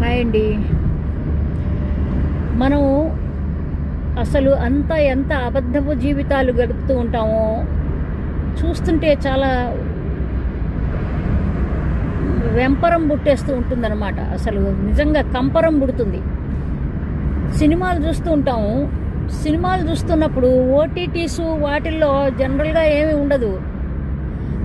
Hi అండి. మనం అసలు అంత ఎంత అబద్ధపు జీవితాలు గడుపుతూ ఉంటామో చూస్తుంటే చాలా వెంపరం పుట్టేస్తూ ఉంటుందన్నమాట. అసలు నిజంగా కంపరం పుడుతుంది. సినిమాలు చూస్తూ ఉంటాము సినిమాలు చూస్తున్నప్పుడు ఓటీటీస్ వాటిల్లో జనరల్గా ఏమీ ఉండదు.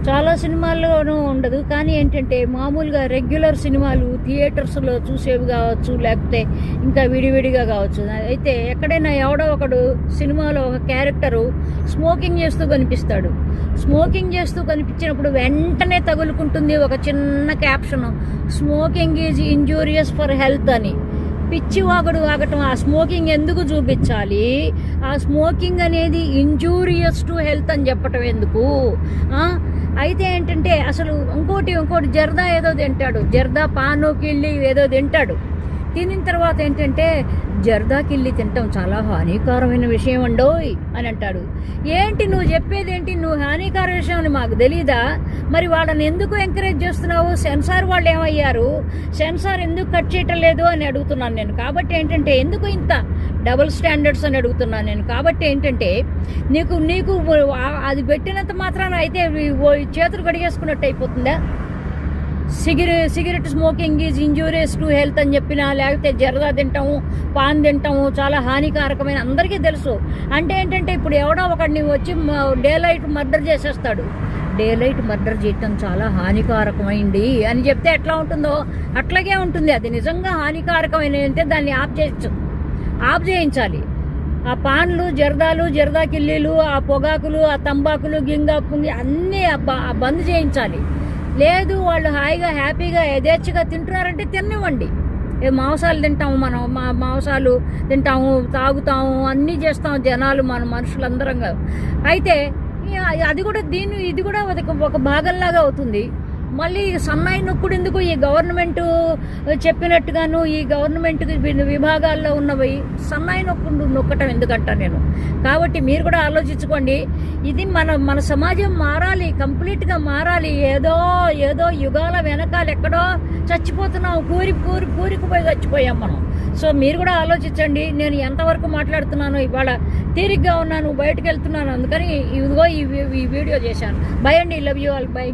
చాలా సినిమాల్లోనూ ఉండదు. కానీ ఏంటంటే మామూలుగా రెగ్యులర్ సినిమాలు థియేటర్స్లో చూసేవి కావచ్చు లేకపోతే ఇంకా విడివిడిగా కావచ్చు. అయితే ఎక్కడైనా ఎవడో ఒకడు సినిమాలో ఒక క్యారెక్టరు స్మోకింగ్ చేస్తూ కనిపిస్తాడు. స్మోకింగ్ చేస్తూ కనిపించినప్పుడు వెంటనే తగులుకుంటుంది ఒక చిన్న caption. Smoking is injurious for health అని. పిచ్చి వాగడు వాగటం ఆ స్మోకింగ్ ఎందుకు చూపించాలి? ఆ స్మోకింగ్ అనేది ఇంజూరియస్ టు హెల్త్ అని చెప్పటం ఎందుకు? అయితే ఏంటంటే అసలు ఇంకోటి ఇంకోటి జర్దా ఏదో తింటాడు. జర్దా పాను కిళ్ళి ఏదో తింటాడు. తినిన తర్వాత ఏంటంటే జర్దాకిల్లి తినటం చాలా హానికరమైన విషయం అండోయ్ అని అంటాడు. ఏంటి నువ్వు చెప్పేది ఏంటి? నువ్వు హానికర విషయం అని మాకు తెలీదా? మరి వాళ్ళని ఎందుకు ఎంకరేజ్ చేస్తున్నావు? సెన్సార్ వాళ్ళు ఏమయ్యారు? సెన్సార్ ఎందుకు కట్ చేయటం లేదు అని అడుగుతున్నాను నేను. కాబట్టి ఏంటంటే ఎందుకు ఇంత డబుల్ స్టాండర్డ్స్ అని అడుగుతున్నాను నేను? కాబట్టి ఏంటంటే నీకు నీకు అది పెట్టినంత మాత్రాన అయితే చేతులు కడిగేసుకున్నట్టు అయిపోతుందా? Cigarette cigarette smoking is injurious to health అని చెప్పినా లేకపోతే జరదా తింటాము పాన్ తింటాము చాలా హానికారకమైన అందరికీ తెలుసు. అంటే ఏంటంటే ఇప్పుడు ఎవడో ఒకడిని వచ్చి డే లైట్ మర్డర్ చేసేస్తాడు. డే లైట్ మర్డర్ చేయటం చాలా హానికారకమైంది అని చెప్తే ఎట్లా ఉంటుందో? అట్లాగే ఉంటుంది. అది నిజంగా హానికారకమైన అంటే దాన్ని ఆఫ్ చేయొచ్చు ఆఫ్ చేయించాలి. ఆ పాన్లు జర్దాలు జరదా కిల్లీలు ఆ పొగాకులు ఆ తంబాకులు గింగా పుంగి అన్నీ బంద్ చేయించాలి. లేదు వాళ్ళు హాయిగా హ్యాపీగా యథేచ్ఛగా తింటున్నారంటే తినివ్వండి మాంసాలు తింటాము మనం మా మాంసాలు తింటాము తాగుతాము అన్నీ చేస్తాము జనాలు మన మనుషులందరం కాదు. అయితే అది కూడా దీన్ని ఇది కూడా ఒక భాగంలాగా అవుతుంది మళ్ళీ సన్నాయి నొక్కుడు ఎందుకు ఈ గవర్నమెంట్ చెప్పినట్టుగాను ఈ గవర్నమెంట్ విభాగాల్లో ఉన్నవి సన్నాయి నొక్కుడు నొక్కటం ఎందుకంటా నేను? కాబట్టి మీరు కూడా ఆలోచించుకోండి. ఇది మన మన సమాజం మారాలి కంప్లీట్గా మారాలి. ఏదో ఏదో యుగాల వెనకాల ఎక్కడో చచ్చిపోతున్నాం కూరి కూరి కూరికిపోయి చచ్చిపోయాం మనం. సో మీరు కూడా ఆలోచించండి. నేను ఎంతవరకు మాట్లాడుతున్నాను ఇవాళ తీరిగ్గా ఉన్నాను బయటకు వెళ్తున్నాను. అందుకని ఇదిగో ఈ వీ- ఈ వీడియో చేశాను. బై అండి. Love you all by